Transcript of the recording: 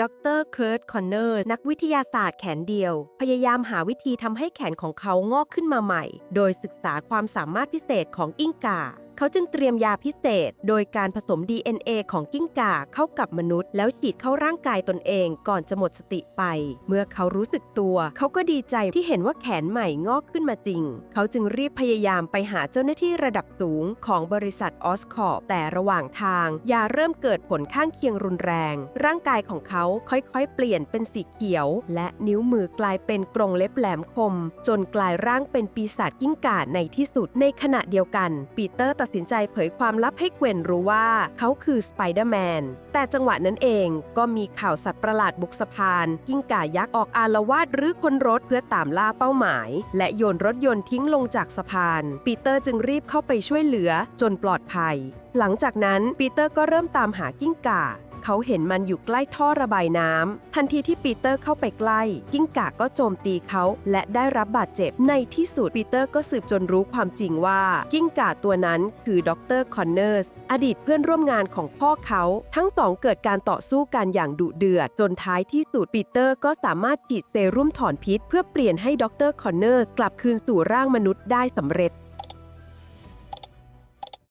ดรเคิร์ตคอนเนอร์ นักวิทยาศาสตร์แขนเดียว พยายามหาวิธีทำให้แขนของเขางอกขึ้นมาใหม่ โดยศึกษาความสามารถพิเศษของอิงกาเขาจึงเตรียมยาพิเศษ โดยการผสม DNA ของกิ้งก่าเข้ากับมนุษย์ แล้วฉีดเข้าร่างกายตนเองก่อนจะหมดสติไป เมื่อเขารู้สึกตัว เขาก็ดีใจที่เห็นว่าแขนใหม่งอกขึ้นมาจริง เขาจึงรีบพยายามไปหาเจ้าหน้าที่ระดับสูงของบริษัทออสคอร์แต่ระหว่างทาง ยาเริ่มเกิดผลข้างเคียงรุนแรง ร่างกายของเขาค่อยๆ เปลี่ยนเป็นสีเขียว และนิ้วมือกลายเป็นกรงเล็บแหลมคม จนกลายร่างเป็นปีศาจกิ้งก่าในที่สุดในขณะเดียวกันปีเตอร์ตัดสินใจเผยความลับให้เกวนรู้ว่าเขาคือสไปเดอร์แมน แต่จังหวะนั้นเองก็มีข่าวสัตว์ประหลาดบุกสะพาน กิ้งก่ายักษ์ออกอารวาดหรือคนรถเพื่อตามล่าเป้าหมาย และโยนรถยนต์ทิ้งลงจากสะพาน ปีเตอร์จึงรีบเข้าไปช่วยเหลือจนปลอดภัย หลังจากนั้นปีเตอร์ก็เริ่มตามหากิ้งก่า เขาเห็นมันอยู่ใกล้ท่อระบายน้ำ ทันทีที่ปีเตอร์เข้าไปใกล้ กิ้งก่าก็โจมตีเขา และได้รับบาดเจ็บ ในที่สุดปีเตอร์ก็สืบจนรู้ความจริงว่า กิ้งก่าตัวนั้นคือดรคอนเนอร์ส อดีตเพื่อนร่วมงานของพ่อเขา ทั้งสองเกิดการต่อสู้กันอย่างดุเดือด จนท้ายที่สุดปีเตอร์ก็สามารถฉีดเซรุ่มถอนพิษ เพื่อเปลี่ยนให้ดรคอนเนอร์สกลับคืนสู่ร่างมนุษย์ได้สำเร็จ